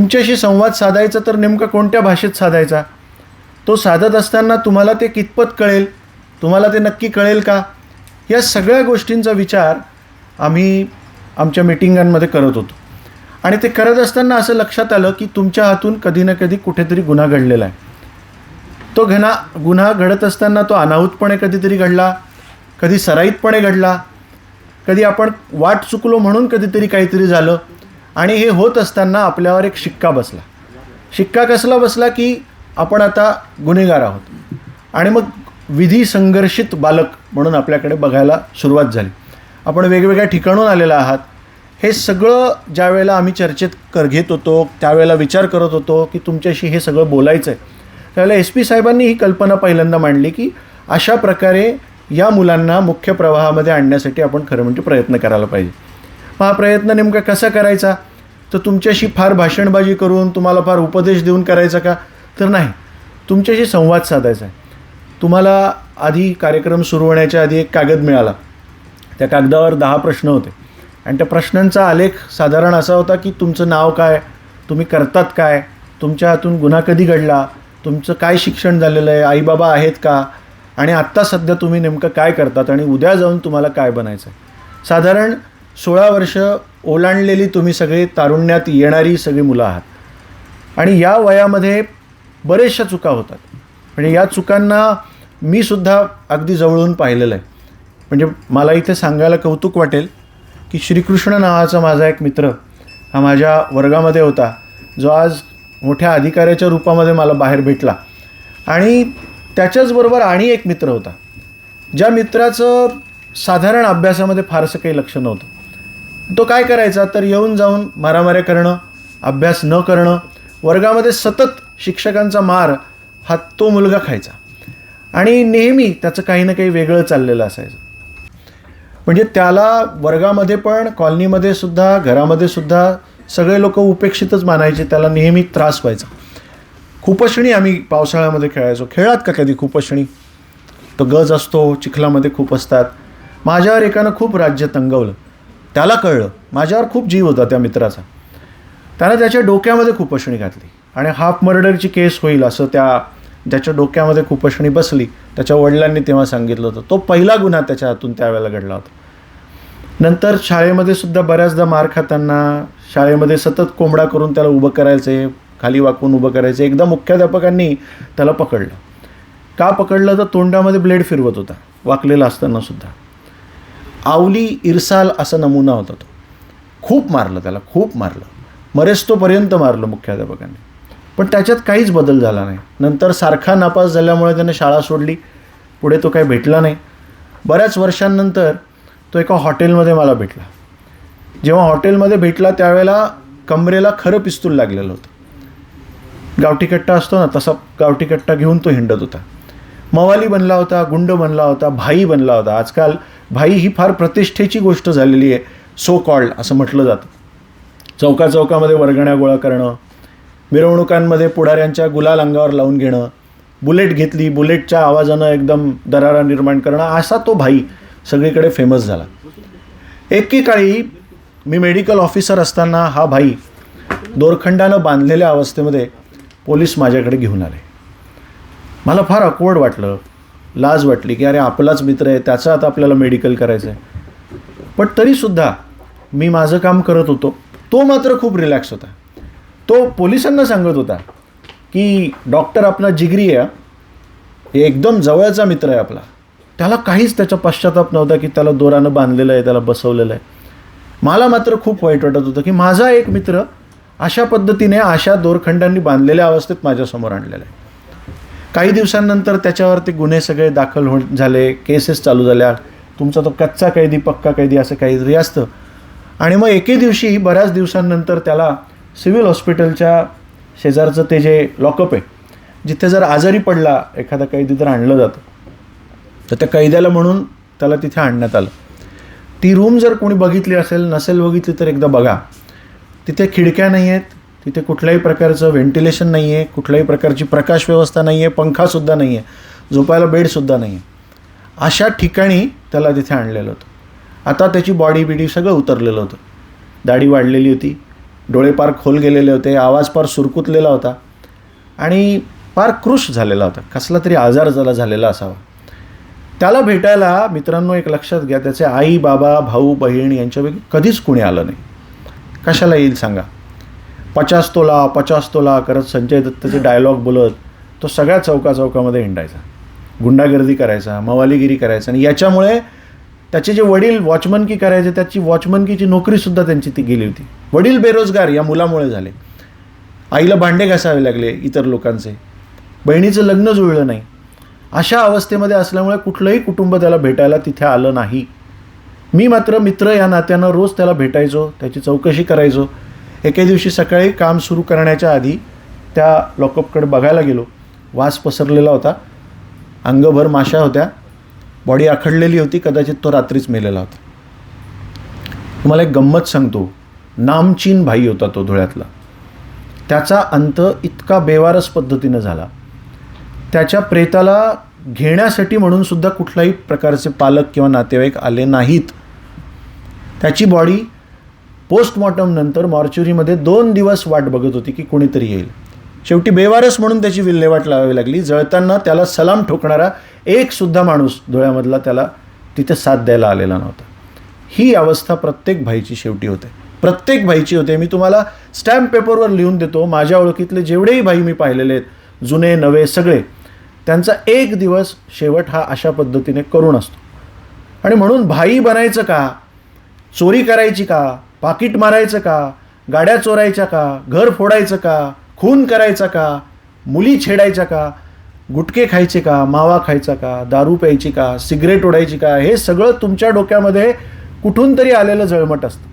तुमच्याशी संवाद साधायचा तर नेमका कोणत्या भाषेत साधायचा? तो साधत असताना तुम्हाला ते कितपत कळेल? तुम्हाला ते नक्की कळेल का? या सगळ्या गोष्टींचा विचार आम्ही आमच्या मिटिंगांमध्ये करत होतो. आणि ते करत असताना असं लक्षात आलं की तुमच्या हातून कधी ना कधी कुठेतरी गुन्हा घडलेला आहे. तो घना गुन्हा घडत असताना तो अनाहूतपणे कधीतरी घडला कधी सराईतपणे घडला कधी आपण वाट चुकलो म्हणून कधीतरी काहीतरी झालं आणि हे होत असताना आपल्यावर एक शिक्का बसला. शिक्का कसला बसला की आपण आता गुन्हेगार आहोत. आणि मग विधी संघर्षित बालक म्हणून आपल्याकडे बघायला सुरुवात झाली. आपण वेगवेगळ्या ठिकाणून आलेला आहात. हे सगळं ज्या वेळेला आम्ही चर्चेत कर घेत होतो त्यावेळेला विचार करत होतो की तुमच्याशी हे सगळं बोलायचं आहे त्यावेळेला एस पी साहेबांनी ही कल्पना पहिल्यांदा मांडली की अशा प्रकारे या मुलांना मुख्य प्रवाहामध्ये आणण्यासाठी आपण खरं म्हणजे प्रयत्न करायला पाहिजे. मग हा प्रयत्न नेमका कसा करायचा? तर तुमच्याशी फार भाषणबाजी करून तुम्हाला फार उपदेश देऊन करायचा का? तर नाही. तुमच्याशी संवाद साधायचा आहे. तुम्हाला आधी कार्यक्रम सुरू होण्याच्या आधी एक कागद मिळाला. त्या कागदावर दहा प्रश्न होते. आणि त्या प्रश्नांचा आलेख साधारण असा होता की तुमचं नाव काय? तुम्ही करतात काय? तुमच्या हातून गुन्हा कधी घडला? तुमचं काय शिक्षण झालेलं आहे? आईबाबा आहेत का? आणि आत्ता सध्या तुम्ही नेमकं काय करतात? आणि उद्या जाऊन तुम्हाला काय बनायचं आहे? साधारण सोळा वर्ष ओलांडलेली तुम्ही सगळे तारुण्यात येणारी सगळी मुलं आहात. आणि या वयामध्ये बरेचशा चुका होतात. म्हणजे या चुकांना मी सुद्धा अगदी जवळून पाहिलेलं आहे. म्हणजे मला इथे सांगायला कौतुक वाटेल की श्रीकृष्ण नावाचा माझा एक मित्र हा माझ्या वर्गामध्ये होता. जो आज मोठ्या अधिकाऱ्याच्या रूपामध्ये मला बाहेर भेटला. आणि त्याच्याचबरोबर आणि एक मित्र होता. ज्या मित्राचं साधारण अभ्यासामध्ये फारसं काही लक्ष नव्हतं. तो काय करायचा? तर येऊन जाऊन मारामाऱ्या करणं अभ्यास न करणं वर्गामध्ये सतत शिक्षकांचा मार हा तो मुलगा खायचा. आणि नेहमी त्याचं काही ना काही वेगळं चाललेलं असायचं. म्हणजे त्याला वर्गामध्ये पण कॉलनीमध्ये सुद्धा घरामध्ये सुद्धा सगळे लोक उपेक्षितच मानायचे त्याला नेहमी त्रास व्हायचा. खूपशणी आम्ही पावसाळ्यामध्ये खेळायचो. खेळात का कधी खूपशणी तो गज असतो चिखलामध्ये खूप असतात. माझ्यावर एकानं खूप राज्य तंगवलं. त्याला कळलं. माझ्यावर खूप जीव होता त्या मित्राचा. त्यानं त्याच्या डोक्यामध्ये कुपोषणी घातली. आणि हाफ मर्डरची केस होईल असं त्या ज्याच्या डोक्यामध्ये कुपोषणी बसली. त्याच्या वडिलांनी तेव्हा सांगितलं होतं. तो पहिला गुन्हा त्याच्या हातून त्यावेळेला घडला होता. नंतर शाळेमध्ये सुद्धा बऱ्याचदा मार खाताना शाळेमध्ये सतत कोंबडा करून त्याला उभं करायचे खाली वाकून उभं करायचे. एकदा मुख्याध्यापकांनी त्याला पकडलं. का पकडलं? तर तोंडामध्ये ब्लेड फिरवत होता. वाकलेला असताना सुद्धा. आवली इरसाल असा नमुना होता तो. खूप मारलं त्याला खूप मारलं. मरेस्तोपर्यंत मारलं मुख्याध्यापकांनी. पण त्याच्यात काहीच बदल झाला नाही. नंतर सारखा नापास झाल्यामुळे त्याने शाळा सोडली. पुढे तो काही भेटला नाही. बऱ्याच वर्षांनंतर तो एका हॉटेलमध्ये मला भेटला. जेव्हा हॉटेलमध्ये भेटला त्यावेळेला कमरेला खरं पिस्तूल लागलेलं होतं. गावठी कट्टा असतो ना तसा गावठी कट्टा घेऊन तो हिंडत होता. मवाली बनला होता गुंड बनला होता भाई बनला होता. आजकाल भाई ही फार प्रतिष्ठेची गोष्ट झालेली आहे सो कॉल्ड असं म्हटलं जातं. चौका चौकामध्ये वर्गण्या गोळा करणं मिरवणुकांमध्ये पुढाऱ्यांच्या गुलाल अंगावर लावून घेणं बुलेट घेतली बुलेटच्या आवाजानं एकदम दरारा निर्माण करणं असा तो भाई सगळीकडे फेमस झाला. एकेकाळी मी मेडिकल ऑफिसर असताना हा भाई दोरखंडानं बांधलेल्या अवस्थेमध्ये पोलीस माझ्याकडे घेऊन आले. मला फार अकवड वाटलं. लाज वाटली की अरे आपलाच मित्र आहे त्याचं आता आपल्याला मेडिकल करायचं आहे पण तरीसुद्धा मी माझं काम करत होतो. तो मात्र खूप रिलॅक्स होता. तो पोलिसांना सांगत होता की डॉक्टर आपला जिगरी आहे एकदम जवळचा मित्र आहे आपला. त्याला काहीच त्याचा पश्चाताप नव्हता की त्याला दोरानं बांधलेलं आहे त्याला बसवलेलं आहे. मला मात्र खूप वाईट वाटत होतं की माझा एक मित्र अशा पद्धतीने अशा दोरखंडांनी बांधलेल्या अवस्थेत माझ्यासमोर आणलेला आहे. काही दिवसांनंतर त्याच्यावर ते गुन्हे सगळे दाखल हो झाले केसेस चालू झाल्या. तुमचा तो कच्चा कैदी पक्का कैदी असं काहीतरी असतं. आणि मग एके दिवशी बऱ्याच दिवसांनंतर त्याला सिव्हिल हॉस्पिटलच्या शेजारचं ते जे लॉकअप आहे जिथे जर आजारी पडला एखादा कैदी तर आणलं जातं. तर त्या कैद्याला म्हणून त्याला तिथे आणण्यात आलं. ती रूम जर कोणी बघितली असेल नसेल बघितली तर एकदा बघा. तिथे खिडक्या नाही आहेत तिथे कुठल्याही प्रकारचं व्हेंटिलेशन नाही आहे कुठल्याही प्रकारची प्रकाश व्यवस्था नाही आहे पंखासुद्धा नाही आहे झोपायला बेडसुद्धा नाही आहे अशा ठिकाणी त्याला तिथे आणलेलं होतं. आता त्याची बॉडी बिडी सगळं उतरलेलं होतं. दाढी वाढलेली होती डोळे पार खोल गेलेले होते आवाज पार सुरकुतलेला होता आणि फार कृश झालेला होता. कसला तरी आजार जरा झालेला असावा. त्याला भेटायला मित्रांनो एक लक्षात घ्या त्याचे आई बाबा भाऊ बहीण यांच्यापैकी कधीच कुणी आलं नाही. कशाला येईल सांगा? पचास तोला पचास तोला करत संजय दत्तचे डायलॉग बोलत तो सगळ्या चौका चौकामध्ये हिंडायचा. गुंडागर्दी करायचा मवालीगिरी करायचा आणि याच्यामुळे त्याचे जे वडील वॉचमनकी करायचे त्याची वॉचमनकीची नोकरीसुद्धा त्यांची ती गेली होती. वडील बेरोजगार या मुलामुळे झाले. आईला भांडे घासावे लागले इतर लोकांचे. बहिणीचं लग्न जुळलं नाही. अशा अवस्थेमध्ये असल्यामुळे कुठलंही कुटुंब त्याला भेटायला तिथे आलं नाही. मी मात्र मित्र या नात्यानं रोज त्याला भेटायचो त्याची चौकशी करायचो. एके दिवशी सकाळी काम सुरू करण्याच्या आधी त्या लॉकअपकडे बघायला गेलो. वास पसरलेला होता. अंगभर माशा होत्या. बॉडी आखडलेली होती. कदाचित तो रात्रीच मेलेला होता. तुम्हाला एक गंमत सांगतो. नामचीन भाई होता तो धुळ्यातला. त्याचा अंत इतका बेवारस पद्धतीनं झाला. त्याच्या प्रेताला घेण्यासाठी म्हणून सुद्धा कुठल्याही प्रकारचे पालक किंवा नातेवाईक आले नाहीत. त्याची बॉडी पोस्टमॉर्टम नंतर मॉर्च्युरीमध्ये दोन दिवस वाट बघत होती की कोणीतरी येईल. शेवटी बेवारस म्हणून त्याची विल्हेवाट लावावी लागली. जळताना त्याला सलाम ठोकणारा एकसुद्धा माणूस डोळ्यामधला त्याला तिथे साथ द्यायला आलेला नव्हता. ही अवस्था प्रत्येक भाईची शेवटी होते. प्रत्येक भाईची होते. मी तुम्हाला स्टॅम्प पेपरवर लिहून देतो. माझ्या ओळखीतले जेवढेही भाई मी पाहिलेले आहेत जुने नवे सगळे त्यांचा एक दिवस शेवट हा अशा पद्धतीने करून असतो. आणि म्हणून भाई बनायचं का? चोरी करायची का? पाकिट मारायचं का? गाड्या चोरायच्या का? घर फोडायचं का? खून करायचा का? मुली छेडायच्या का? गुटके खायचे का? मावा खायचा का? दारू प्यायची का? सिगरेट ओढायची का? हे सगळं तुमच्या डोक्यामध्ये कुठून तरी आलेलं जळमट असतं.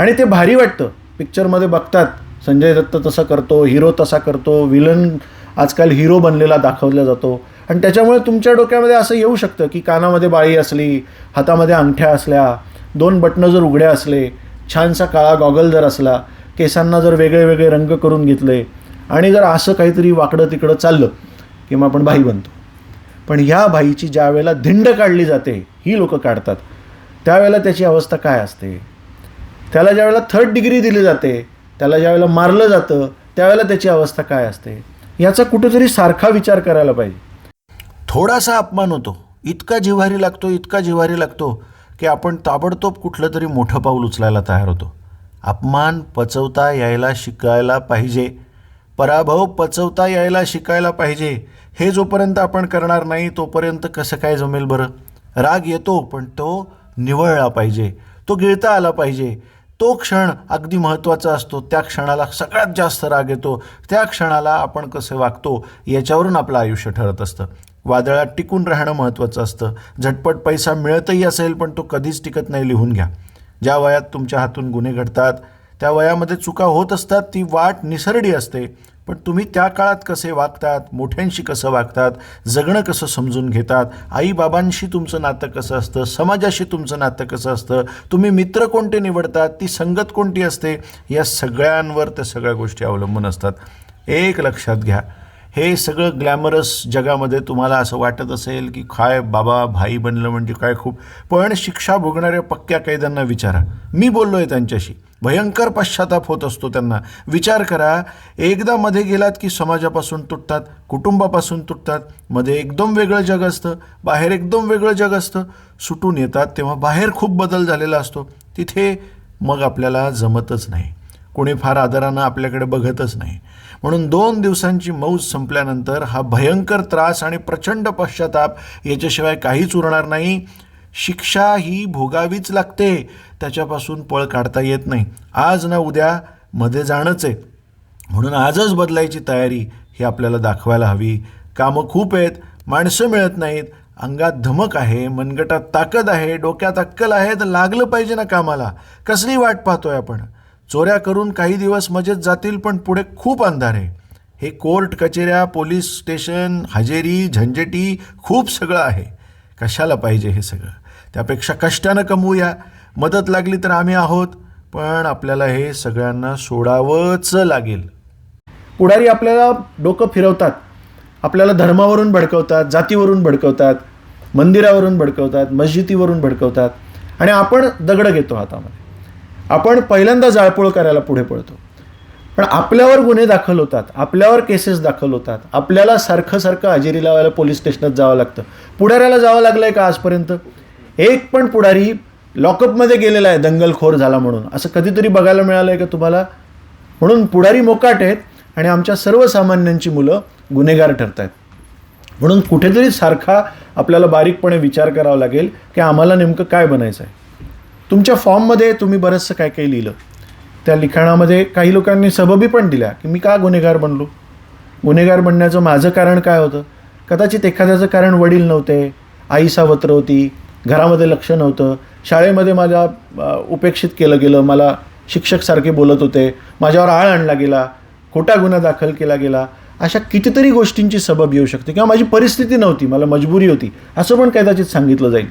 आणि ते भारी वाटतं. पिक्चरमध्ये बघतात संजय दत्त तसं करतो हिरो तसा करतो विलन आजकाल हिरो बनलेला दाखवला जातो. आणि त्याच्यामुळे तुमच्या डोक्यामध्ये असं येऊ शकतं की कानामध्ये बाळी असली हातामध्ये अंगठ्या असल्या दोन बटणं जर उघड्या असले छानसा काळा गॉगल जर असला केसांना जर वेगळे वेगळे रंग करून घेतले आणि जर असं काहीतरी वाकडं तिकडं चाललं की मग आपण भाई बनतो. पण ह्या भाईची ज्या वेळेला धिंड काढली जाते ही लोकं काढतात. त्यावेळेला त्याची अवस्था काय असते? त्याला ज्यावेळेला थर्ड डिग्री दिली जाते त्याला ज्यावेळेला मारलं जातं त्यावेळेला त्याची अवस्था काय असते? याचा कुठेतरी सारखा विचार करायला पाहिजे. थोडासा अपमान होतो. इतका जिव्हारी लागतो इतका जिव्हारी लागतो. की आपण ताबडतोब कुठलं तरी मोठं पाऊल उचलायला तयार होतो. अपमान पचवता यायला शिकायला पाहिजे. पराभव पचवता यायला शिकायला पाहिजे. हे जोपर्यंत आपण करणार नाही तोपर्यंत कसं काय जमेल बरं? राग येतो पण तो निवळला पाहिजे. तो गिळता आला पाहिजे. तो क्षण अगदी महत्त्वाचा असतो. त्या क्षणाला सगळ्यात जास्त राग येतो. त्या क्षणाला आपण कसं वागतो याच्यावरून आपलं आयुष्य ठरत असतं. वादळात टिकून राहणं महत्त्वाचं असतं. झटपट पैसा मिळतही असेल पण तो कधीच टिकत नाही लिहून घ्या. ज्या वयात तुमच्या हातून गुन्हे घडतात त्या वयामध्ये चुका होत असतात ती वाट निसरडी असते. पण तुम्ही त्या काळात कसे वागतात मोठ्यांशी कसं वागतात जगणं कसं समजून घेतात आईबाबांशी तुमचं नातं कसं असतं समाजाशी तुमचं नातं कसं असतं तुम्ही मित्र कोणते निवडतात ती संगत कोणती असते या सगळ्यांवर त्या सगळ्या गोष्टी अवलंबून असतात. एक लक्षात घ्या हे सगळं ग्लॅमरस जगामध्ये तुम्हाला असं वाटत असेल की काय बाबा भाई बनलं म्हणजे काय खूप. पण शिक्षा भोगणाऱ्या पक्क्या कैद्यांना विचारा. मी बोललो आहे त्यांच्याशी. भयंकर पश्चाताप होत असतो त्यांना. विचार करा एकदा मध्ये गेलात की समाजापासून तुटतात कुटुंबापासून तुटतात मध्ये एकदम वेगळं जग असतं बाहेर एकदम वेगळं जग असतं. सुटून येतात तेव्हा बाहेर खूप बदल झालेला असतो. तिथे मग आपल्याला जमतच नाही. कोणी फार आदरानं आपल्याकडे बघतच नाही. म्हणून दोन दिवसांची मौज संपल्यानंतर हा भयंकर त्रास आणि प्रचंड पश्चाताप याच्याशिवाय काहीच उरणार नाही. शिक्षा ही भोगावीच लागते. त्याच्यापासून पळ काढता येत नाही. आज ना उद्या मध्ये जाणंच आहे. म्हणून आजच बदलायची तयारी ही आपल्याला दाखवायला हवी. कामं खूप आहेत माणसं मिळत नाहीत अंगात धमक आहे मनगटात ताकद आहे डोक्यात अक्कल आहे तर लागलं पाहिजे ना कामाला. कसली वाट पाहतोय आपण? चोऱ्या करून काही दिवस मजेत जातील पण पुढे खूप अंधार आहे. हे कोर्ट कचेऱ्या पोलीस स्टेशन हजेरी झंझटी खूप सगळं आहे. कशाला पाहिजे हे सगळं? त्यापेक्षा कष्टानं कमवूया. मदत लागली तर आम्ही आहोत पण आपल्याला हे सगळ्यांना सोडावंच लागेल. पुढारी आपल्याला डोकं फिरवतात. आपल्याला धर्मावरून भडकवतात जातीवरून भडकवतात मंदिरावरून भडकवतात मस्जिदीवरून भडकवतात. आणि आपण दगडं घेतो हातामध्ये. आपण पहिल्यांदा जाळपोळ करायला पुढे पडतो पण आपल्यावर गुन्हे दाखल होतात आपल्यावर केसेस दाखल होतात आपल्याला सारखं सारखं हजेरी लावायला पोलीस स्टेशनात जावं लागतं. पुढाऱ्याला जावं लागलं आहे का आजपर्यंत? एक पण पुढारी लॉकअपमध्ये गेलेला आहे दंगलखोर झाला म्हणून. असं कधीतरी बघायला मिळालं आहे का तुम्हाला? म्हणून पुढारी मोकाट आहेत आणि आमच्या सर्वसामान्यांची मुलं गुन्हेगार ठरत आहेत म्हणून कुठेतरी सारखा आपल्याला बारीकपणे विचार करावा लागेल की आम्हाला नेमकं काय बनायचं आहे तुमच्या फॉर्ममध्ये तुम्ही बरंचसं काय काही लिहिलं? त्या लिखाणामध्ये काही लोकांनी सबबी पण दिल्या की मी का गुन्हेगार बनलो? गुन्हेगार बनण्याचं माझं कारण काय होतं? कदाचित एखाद्याचं कारण वडील नव्हते आई सावत्र होती घरामध्ये लक्ष नव्हतं शाळेमध्ये माझ्या उपेक्षित केलं गेलं मला शिक्षक सारखे बोलत होते माझ्यावर आळ आणला गेला खोटा गुन्हा दाखल केला गेला अशा कितीतरी गोष्टींची सबब येऊ शकते. किंवा माझी परिस्थिती नव्हती मला मजबुरी होती असं पण कदाचित सांगितलं जाईल.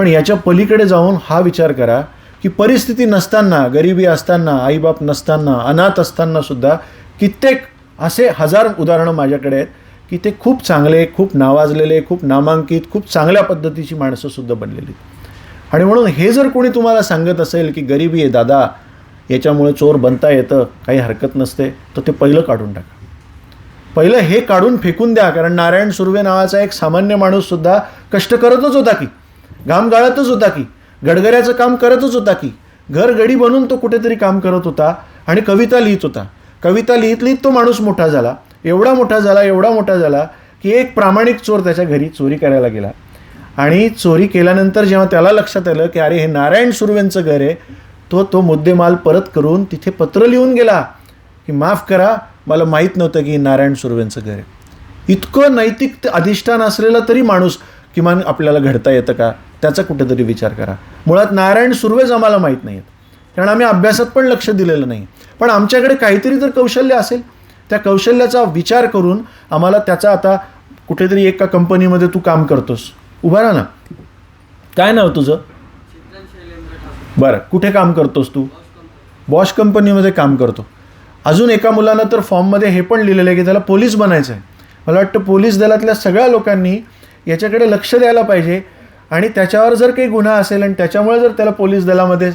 पण याच्या पलीकडे जाऊन हा विचार करा की परिस्थिती नसताना गरिबी असताना आईबाप नसताना अनाथ असताना सुद्धा कित्येक असे हजार उदाहरणं माझ्याकडे आहेत की ते खूप चांगले खूप नावाजलेले खूप नामांकित खूप चांगल्या पद्धतीची माणसंसुद्धा बनलेली आहेत. आणि म्हणून हे जर कोणी तुम्हाला सांगत असेल की गरिबी आहे दादा याच्यामुळे चोर बनता येतं काही हरकत नसते तर ते पहिलं काढून टाका पहिलं हे काढून फेकून द्या कारण नारायण सुर्वे नावाचा एक सामान्य माणूससुद्धा कष्ट करतच होता की घाम गाळतच होता की. गडगऱ्याचं काम करतच होता की. घर गडी बनून तो कुठेतरी काम करत होता आणि कविता लिहित होता. कविता लिहित लिहित तो माणूस मोठा झाला. एवढा मोठा झाला एवढा मोठा झाला की एक प्रामाणिक चोर त्याच्या घरी चोरी करायला गेला. आणि चोरी केल्यानंतर जेव्हा त्याला लक्षात आलं की अरे हे नारायण सुर्वेंचं घर आहे तो तो मुद्देमाल परत करून तिथे पत्र लिहून गेला की माफ करा मला माहीत नव्हतं की नारायण सुर्वेंचं घर आहे. इतकं नैतिक अधिष्ठान असलेलं तरी माणूस किमान आपल्याला घडता येतं का? त्याचा कुठेतरी विचार करा. मुळात नारायण सुर्वेज आम्हाला माहीत नाही आहेत कारण आम्ही अभ्यासात पण लक्ष दिलेलं नाही. पण आमच्याकडे काहीतरी जर कौशल्य असेल त्या कौशल्याचा विचार करून आम्हाला त्याचा आता कुठेतरी एका कंपनीमध्ये तू काम करतोस. उभा राहा ना. काय नाव तुझं? बरं कुठे काम करतोस तू? बॉश कंपनीमध्ये काम करतो. अजून एका मुलानं तर फॉर्ममध्ये हे पण लिहिलेलं आहे की त्याला पोलीस बनायचं आहे मला वाटतं पोलीस दलातल्या सगळ्या लोकांनी याच्याकडे लक्ष द्यायला पाहिजे. आणि त्याच्यावर जर काही गुन्हा असेल आणि त्याच्यामुळे जर त्याला पोलीस दलामध्ये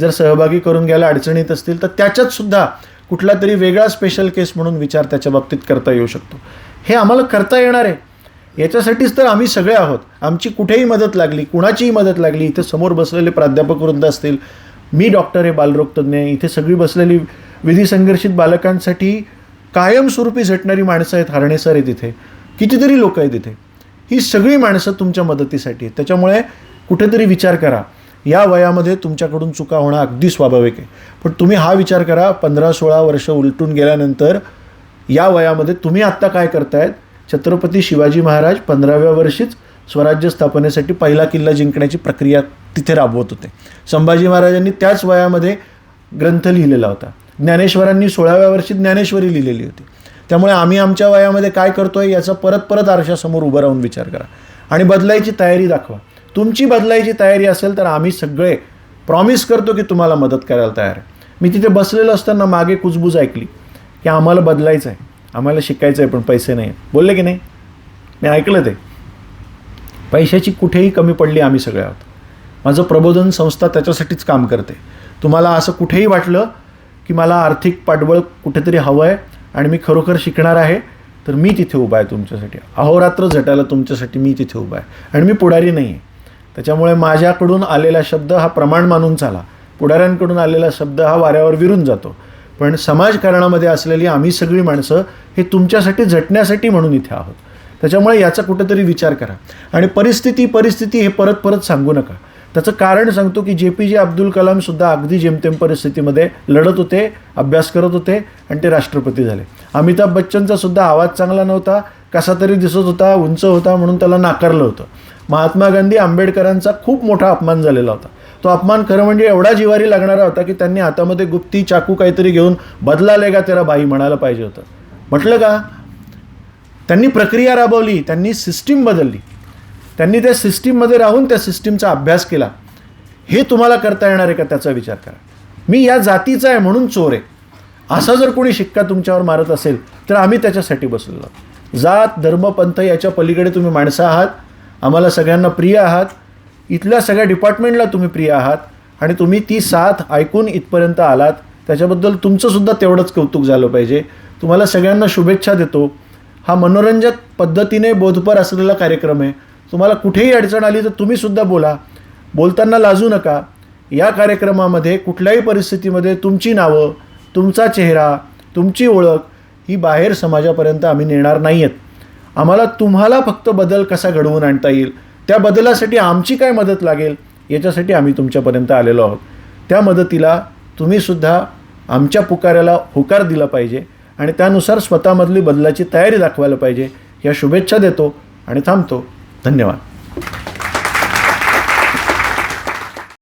जर सहभागी करून घ्यायला अडचणीत असतील तर त्याच्यात सुद्धा कुठला तरी वेगळा स्पेशल केस म्हणून विचार त्याच्या बाबतीत करता येऊ शकतो. हे आम्हाला करता येणार आहे. याच्यासाठीच तर आम्ही सगळे आहोत. आमची कुठेही मदत लागली कुणाचीही मदत लागली इथे समोर बसलेले प्राध्यापक वृंद असतील मी डॉक्टर आहे बालरोगतज्ञ आहे इथे सगळी बसलेली विधी संघर्षित बालकांसाठी कायमस्वरूपी झटणारी माणसं आहेत हरणे सर आहेत तिथे कितीतरी लोक आहेत तिथे ही सगळी माणसं तुमच्या मदतीसाठी आहेत. त्याच्यामुळे कुठेतरी विचार करा. या वयामध्ये तुमच्याकडून चुका होणं अगदी स्वाभाविक आहे. पण तुम्ही हा विचार करा पंधरा सोळा वर्ष उलटून गेल्यानंतर या वयामध्ये तुम्ही आत्ता काय करतायत? छत्रपती शिवाजी महाराज पंधराव्या वर्षीच स्वराज्य स्थापनेसाठी पहिला किल्ला जिंकण्याची प्रक्रिया तिथे राबवत होते. संभाजी महाराजांनी त्याच वयामध्ये ग्रंथ लिहिलेला होता. ज्ञानेश्वरांनी सोळाव्या वर्षी ज्ञानेश्वरी लिहिलेली होती. त्यामुळे आम्ही आमच्या वयामध्ये काय करतोय याचा परत परत आरशासमोर उभं राहून विचार करा. आणि बदलायची तयारी दाखवा. तुमची बदलायची तयारी असेल तर आम्ही सगळे प्रॉमिस करतो की तुम्हाला मदत करायला तयार आहे. मी तिथे बसलेलो असताना मागे कुजबूज ऐकली की आम्हाला बदलायचं आहे. आम्हाला शिकायचं आहे पण पैसे नाही बोलले की नाही? मी ऐकलं ते. पैशाची कुठेही कमी पडली आम्ही सगळे आहोत. माझं प्रबोधन संस्था त्याच्यासाठीच काम करते. तुम्हाला असं कुठेही वाटलं की मला आर्थिक पाठबळ कुठेतरी हवं आहे आणि मी खरोखर शिकणार आहे तर मी तिथे उभा आहे तुमच्यासाठी. अहोरात्र झटायला तुमच्यासाठी मी तिथे उभा आहे. आणि मी पुढारी नाही आहे. त्याच्यामुळे माझ्याकडून आलेला शब्द हा प्रमाण मानून चाला. पुढाऱ्यांकडून आलेला शब्द हा वाऱ्यावर विरून जातो. पण समाजकारणामध्ये असलेली आम्ही सगळी माणसं हे तुमच्यासाठी झटण्यासाठी म्हणून इथे आहोत. त्याच्यामुळे याचा कुठेतरी विचार करा. आणि परिस्थिती परिस्थिती हे परत परत सांगू नका. त्याचं कारण सांगतो की जे पी जे अब्दुल कलामसुद्धा अगदी जेमतेम परिस्थितीमध्ये लढत होते अभ्यास करत होते आणि ते राष्ट्रपती झाले. अमिताभ बच्चनचा सुद्धा आवाज चांगला नव्हता कसा तरी दिसत होता उंच होता म्हणून त्याला नाकारलं होतं. महात्मा गांधी आंबेडकरांचा खूप मोठा अपमान झालेला होता. तो अपमान खरं म्हणजे एवढा जिवारी लागणारा होता की त्यांनी हातामध्ये गुप्ती चाकू काहीतरी घेऊन बदलाले का तेरा बाई म्हणायला पाहिजे होतं. म्हटलं का? त्यांनी प्रक्रिया राबवली त्यांनी सिस्टीम बदलली. त्यांनी त्या सिस्टीममध्ये राहून त्या सिस्टीमचा अभ्यास केला. हे तुम्हाला करता येणार आहे का त्याचा विचार करा. मी या जातीचा आहे म्हणून चोर आहे. असा जर कोणी शिक्का तुमच्यावर मारत असेल तर आम्ही त्याच्यासाठी बसलेलो आहोत. जात धर्म पंथ याच्या पलीकडे तुम्ही माणसं आहात. आम्हाला सगळ्यांना प्रिय आहात. इथल्या सगळ्या डिपार्टमेंटला तुम्ही प्रिय आहात. आणि तुम्ही ती साथ ऐकून इथपर्यंत आलात. त्याच्याबद्दल तुमचंसुद्धा तेवढंच कौतुक झालं पाहिजे. तुम्हाला सगळ्यांना शुभेच्छा देतो. हा मनोरंजक पद्धतीने बोधपर असलेला कार्यक्रम आहे. तुम्हाला कुठेही अडचण आली तर तुम्हीसुद्धा बोला. बोलताना लाजू नका. या कार्यक्रमामध्ये कुठल्याही परिस्थितीमध्ये तुमची नावं तुमचा चेहरा तुमची ओळख ही बाहेर समाजापर्यंत आम्ही नेणार नाही आहेत आम्हाला तुम्हाला फक्त बदल कसा घडवून आणता येईल त्या बदलासाठी आमची काय मदत लागेल याच्यासाठी आम्ही तुमच्यापर्यंत आलेलो आहोत. त्या मदतीला तुम्हीसुद्धा आमच्या पुकाऱ्याला होकार दिला पाहिजे आणि त्यानुसार स्वतःमधली बदलाची तयारी दाखवायला पाहिजे. या शुभेच्छा देतो आणि थांबतो. धन्यवाद.